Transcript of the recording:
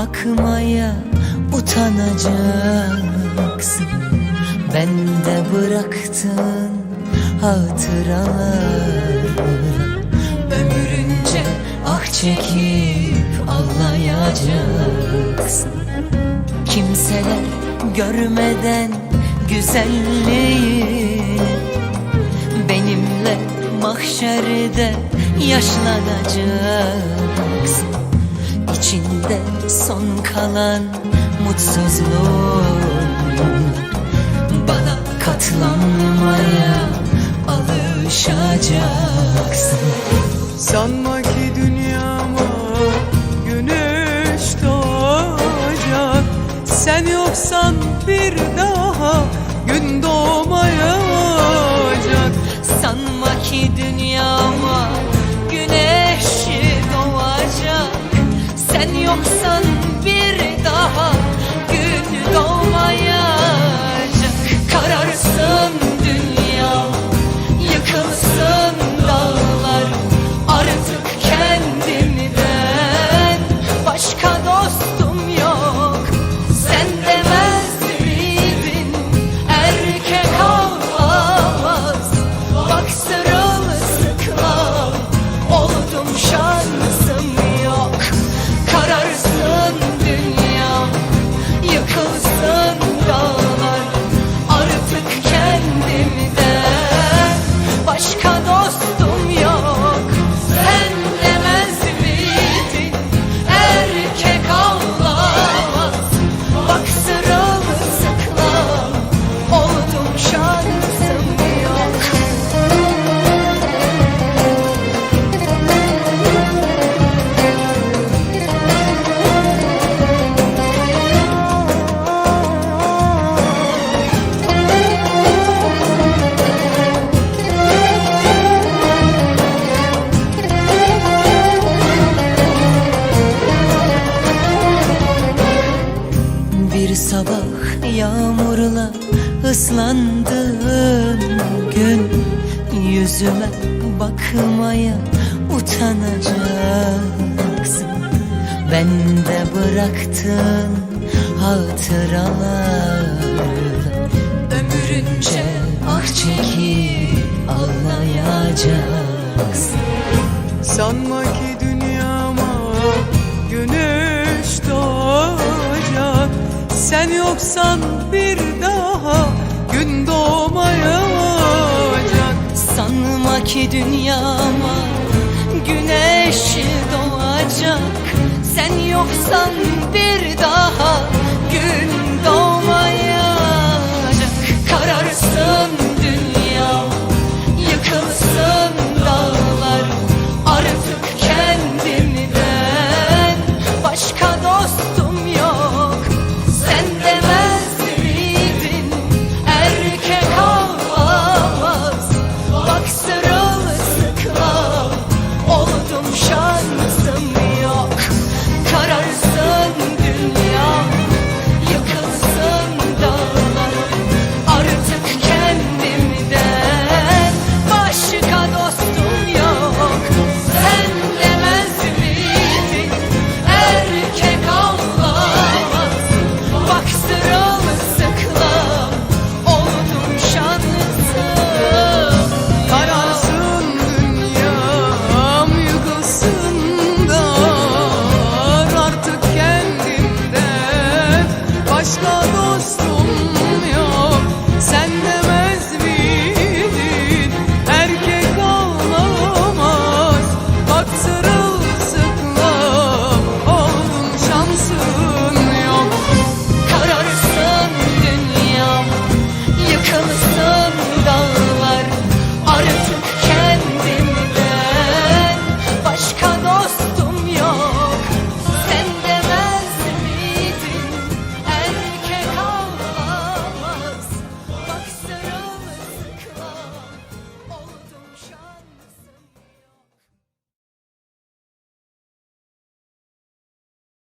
bakmaya utanacaksın. Bende bıraktın hatıralar Ömrünce ah çekip ağlayacaksın Kimseler görmeden güzelliği Benimle mahşerde yaşlanacaksın İçinde son kalan mutsuzluğun Bana katlanmaya alışacaksın. Sanma ki dünyama güneş doğacak. Sen yoksan bir daha gün doğmayacak. Sanma ki dünyama Bir sabah yağmurla ıslandığım gün Yüzüme bakmaya utanacaksın. Bende bıraktın hatıralar Ömrünce ah çekip ağlayacaksın Yoksan bir daha gün doğmayacak. Sanma ki dünyama güneş doğacak. Sen yoksan bir daha